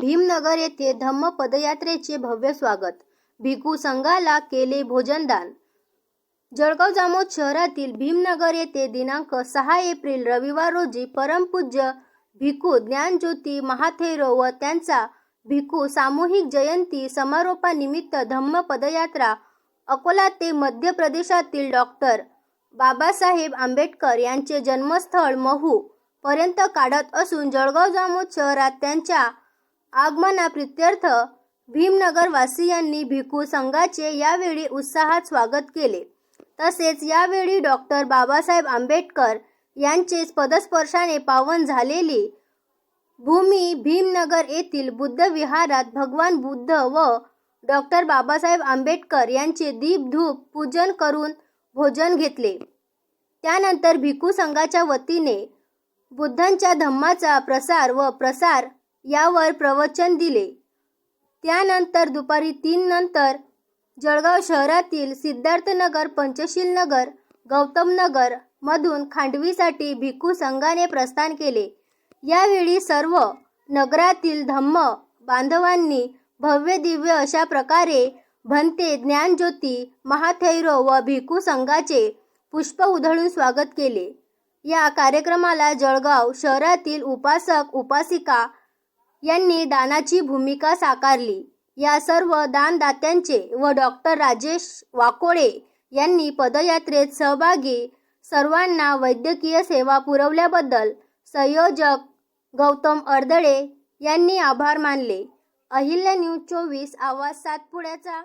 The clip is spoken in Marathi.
भीमनगर येथे धम्म पदयात्रेचे भव्य स्वागत. भिकू संघाला केले भोजनदान. जळगाव जामोद शहरातील भीमनगर येथे दिनांक सहा एप्रिल रविवार रोजी परमपूज्य भिकू ज्ञानज्योती महाथेरो व त्यांचा भिकू सामूहिक जयंती समारोपानिमित्त धम्म पदयात्रा अकोला ते मध्य प्रदेशातील डॉक्टर बाबासाहेब आंबेडकर यांचे जन्मस्थळ महू पर्यंत काढत असून जळगाव जामोद शहरात त्यांच्या आगमनाप्रित्यर्थ प्रित्यर्थ वासियांनी भिकू संघाचे यावेळी उत्साहात स्वागत केले. तसेच यावेळी डॉक्टर बाबासाहेब आंबेडकर यांचे पदस्पर्शाने पावन झालेली भूमी भीमनगर येथील बुद्ध विहारात भगवान बुद्ध व डॉक्टर बाबासाहेब आंबेडकर यांचे दीपधूप पूजन करून भोजन घेतले. त्यानंतर भिकू संघाच्या वतीने बुद्धांच्या धम्माचा प्रसार व प्रसार यावर प्रवचन दिले. त्यानंतर दुपारी तीन नंतर जळगाव शहरातील सिद्धार्थनगर पंचशील नगर मधून खांडवीसाठी भिकू संघाने प्रस्थान केले. यावेळी सर्व नगरातील धम्म बांधवांनी भव्य दिव्य अशा प्रकारे भंते ज्ञानज्योती महाथैरो व भिकू संघाचे पुष्प उधळून स्वागत केले. या कार्यक्रमाला जळगाव शहरातील उपासक उपासिका यांनी दानाची भूमिका साकारली. या सर्व दानदात्यांचे व डॉक्टर राजेश वाकोळे यांनी पदयात्रेत सहभागी सर्वांना वैद्यकीय सेवा पुरवल्याबद्दल संयोजक गौतम अर्दळे यांनी आभार मानले. अहिल्या न्यूज चोवीस आवाज सातपुड्याचा